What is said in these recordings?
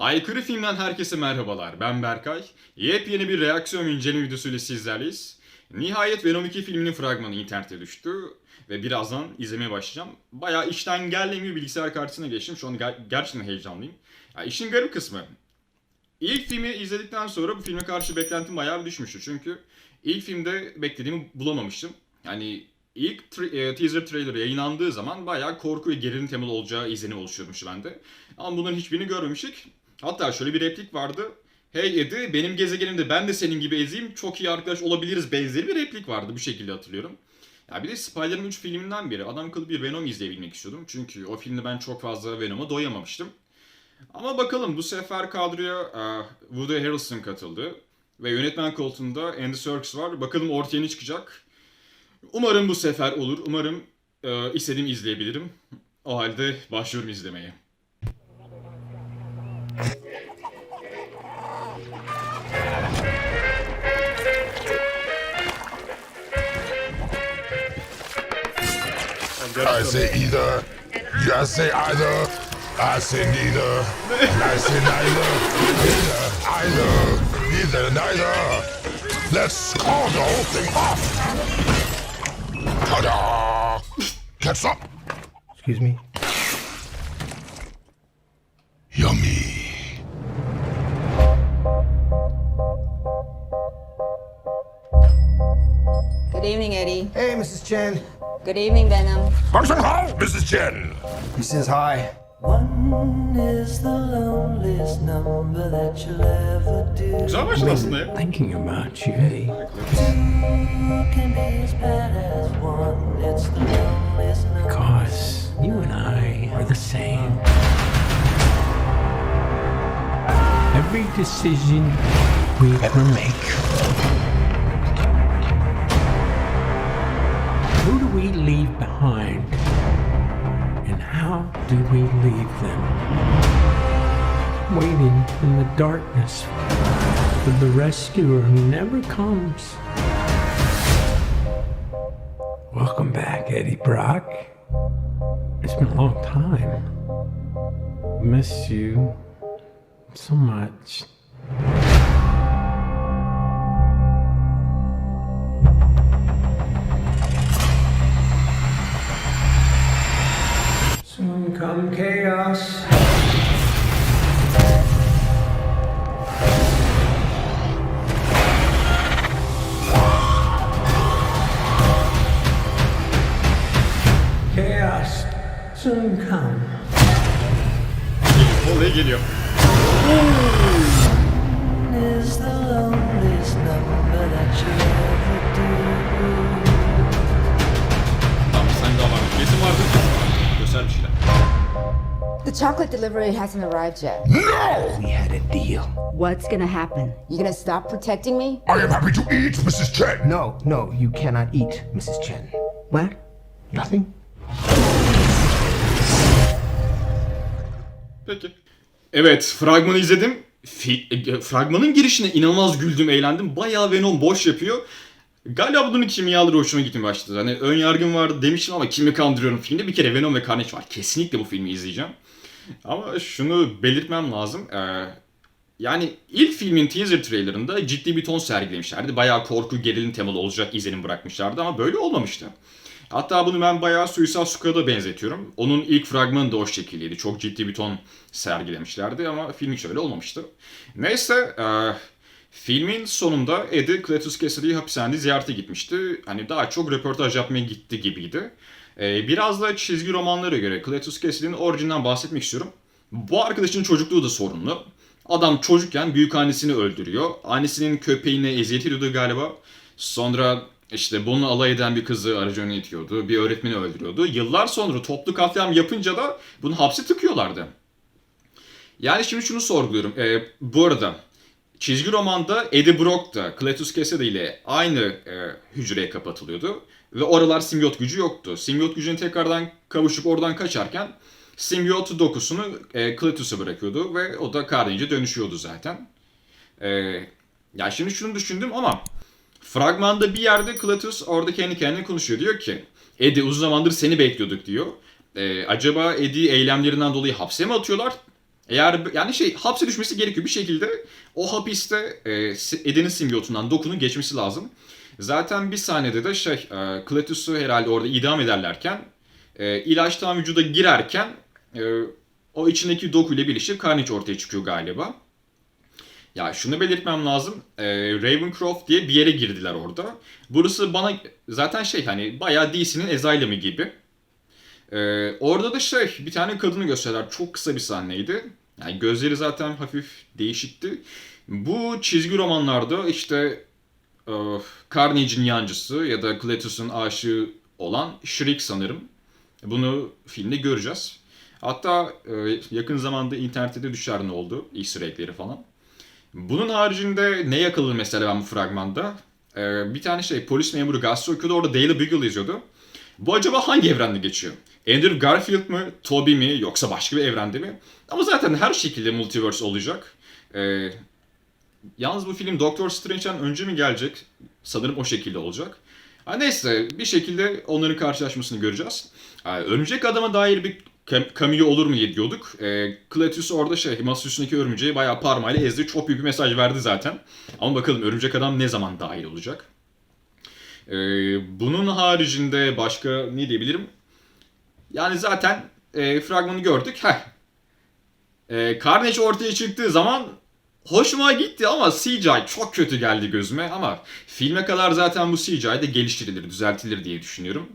Aykırı Film'den herkese merhabalar. Ben Berkay. Yepyeni bir reaksiyon inceleme videosuyla sizlerleyiz. Nihayet Venom 2 filminin fragmanı internete düştü ve birazdan izlemeye başlayacağım. Bayağı işten geldiğim gibi bilgisayar karşısına geçtim. Şu an ger- gerçekten heyecanlıyım. Ya işin garip kısmı. İlk filmi izledikten sonra bu filme karşı beklentim bayağı düşmüştü. Çünkü ilk filmde beklediğimi bulamamıştım. Yani ilk tra- e, teaser trailer yayınlandığı zaman bayağı korku ve gerilim temalı olacağı izlenim oluşuyormuş bende. Ama bunların hiçbirini görmemiştik. Hatta şöyle bir replik vardı. Hey Eddie benim gezegenimde ben de senin gibi ezeyim çok iyi arkadaş olabiliriz benzeri bir replik vardı bu şekilde hatırlıyorum. Ya bir de Spider-Man 3 filminden biri adam akıllı bir Venom izleyebilmek istiyordum. Çünkü o filmde ben çok fazla Venom'a doyamamıştım. Ama bakalım bu sefer kadroya e, Woody Harrelson katıldı. Ve yönetmen koltuğunda Andy Serkis var. Bakalım ortaya ne çıkacak. Umarım bu sefer olur. Umarım e, istediğimi izleyebilirim. O halde başlıyorum izlemeye. I say either. You say either. I say neither. I say neither. Neither. Either. Neither. Neither. Let's call the whole thing off. Ta-da! Catch up. Excuse me. Yummy. Evening, Hey, Mrs. Chen. Good evening, Venom. Function hall, Mrs. Chen. He says hi. One is the loneliest number that you'll ever do. Güzel başladı aslında ya. thinking about you, Eddie. Eh? Two can be as bad as one. It's the loneliest number. Because you and I are the same. Every decision we ever make. Who do we leave behind? And how do we leave them? Waiting in the darkness for the rescuer who never comes. Welcome back, Eddie Brock. It's been a long time. Miss you so much. Ever do. Tamam sen devam et. Kesin vardır kesin var. Göster bir şeyler. The chocolate delivery hasn't arrived yet. No! We had a deal. What's gonna happen? You gonna stop protecting me? I am happy to eat, Mrs. Chen. No, no, you cannot eat, Mrs. Chen. What? Nothing? Peki. Evet, fragmanı izledim. Fi- e, fragmanın girişine inanılmaz güldüm, eğlendim. Bayağı Venom boş yapıyor. Galiba bunun kimyaları hoşuma gitmeye başladı. Hani ön yargım vardı demiştim ama kimi kandırıyorum filmde. Bir kere Venom ve Carnage var. Kesinlikle bu filmi izleyeceğim. Ama şunu belirtmem lazım. Ee, yani ilk filmin teaser trailerında ciddi bir ton sergilemişlerdi. Bayağı korku, gerilim temalı olacak izlenim bırakmışlardı ama böyle olmamıştı. Hatta bunu ben bayağı Suicide Squad'a benzetiyorum. Onun ilk fragmanı da o şekildeydi. Çok ciddi bir ton sergilemişlerdi ama film hiç öyle olmamıştı. Neyse, e, filmin sonunda Eddie Cletus Cassidy'yi hapishanede ziyarete gitmişti. Hani daha çok röportaj yapmaya gitti gibiydi. E, biraz da çizgi romanlara göre Cletus Cassidy'nin orijinden bahsetmek istiyorum. Bu arkadaşın çocukluğu da sorunlu. Adam çocukken büyük annesini öldürüyor. Annesinin köpeğine eziyet ediyordu galiba. Sonra işte bunu alay eden bir kızı aracına itiyordu. Bir öğretmeni öldürüyordu. Yıllar sonra toplu katliam yapınca da bunu hapse tıkıyorlardı. Yani şimdi şunu sorguluyorum. Ee, bu arada çizgi romanda Eddie Brock da Cletus Cassidy ile aynı e, hücreye kapatılıyordu. Ve oralar simbiyot gücü yoktu. Simbiyot gücüne tekrardan kavuşup oradan kaçarken simbiyot dokusunu e, Cletus'a bırakıyordu ve o da Carnage'e dönüşüyordu zaten. E, ya şimdi şunu düşündüm ama fragmanda bir yerde Cletus orada kendi kendine konuşuyor. Diyor ki Eddie uzun zamandır seni bekliyorduk diyor. E, acaba Eddie eylemlerinden dolayı hapse mi atıyorlar? Eğer yani şey hapse düşmesi gerekiyor bir şekilde o hapiste e, Eden'in simbiyotundan dokunun geçmesi lazım. Zaten bir sahnede de şey e, Cletus'u herhalde orada idam ederlerken e, ilaç tam vücuda girerken e, o içindeki dokuyla birleşip Carnage ortaya çıkıyor galiba. Ya şunu belirtmem lazım. E, Ravencroft diye bir yere girdiler orada. Burası bana zaten şey hani bayağı DC'nin Asylum'ı gibi. Ee, orada da şey bir tane kadını gösterdiler. Çok kısa bir sahneydi. Yani gözleri zaten hafif değişikti. Bu çizgi romanlarda işte e, Carnage'in yancısı ya da Cletus'un aşığı olan Shriek sanırım. Bunu filmde göreceğiz. Hatta e, yakın zamanda internette de düşer ne oldu. Easter egg'leri falan. Bunun haricinde ne yakaladı mesela ben bu fragmanda? Ee, bir tane şey polis memuru gazete okuyordu orada Daily Bugle yazıyordu. Bu acaba hangi evrende geçiyor? Andrew Garfield mı, Tobey mi yoksa başka bir evrende mi? Ama zaten her şekilde multiverse olacak. Ee, yalnız bu film Doctor Strange'den önce mi gelecek? Sanırım o şekilde olacak. Ha, neyse bir şekilde onların karşılaşmasını göreceğiz. Ha, örümcek adama dair bir cameo olur mu diye diyorduk. Ee, Cletus orada şey masa üstündeki örümceği bayağı parmağıyla ezdi. Çok büyük bir mesaj verdi zaten. Ama bakalım örümcek adam ne zaman dahil olacak? Ee, bunun haricinde başka ne diyebilirim? Yani zaten e, fragmanı gördük. Heh. E, Carnage ortaya çıktığı zaman hoşuma gitti ama CGI çok kötü geldi gözüme ama filme kadar zaten bu CGI de geliştirilir, düzeltilir diye düşünüyorum.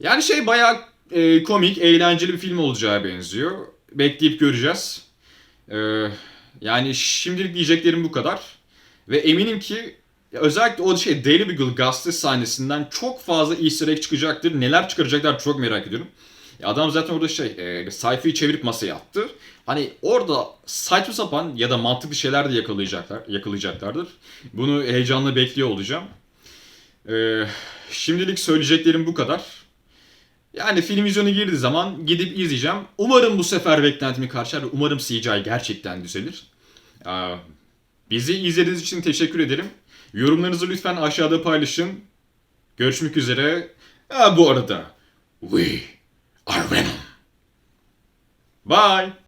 Yani şey bayağı e, komik, eğlenceli bir film olacağı benziyor. Bekleyip göreceğiz. E, yani şimdilik diyeceklerim bu kadar. Ve eminim ki özellikle o şey Daily Bugle gazete sahnesinden çok fazla easter egg çıkacaktır. Neler çıkaracaklar çok merak ediyorum. Adam zaten orada şey e, sayfayı çevirip masaya attı. Hani orada saçma sapan ya da mantıklı şeyler de yakalayacaklar, yakalayacaklardır. Bunu heyecanla bekliyor olacağım. E, şimdilik söyleyeceklerim bu kadar. Yani film vizyona girdiği zaman gidip izleyeceğim. Umarım bu sefer beklentimi karşılar ve umarım CGI gerçekten düzelir. Aa, Bizi izlediğiniz için teşekkür ederim. Yorumlarınızı lütfen aşağıda paylaşın. Görüşmek üzere. Ha, bu arada We are Venom. Bye.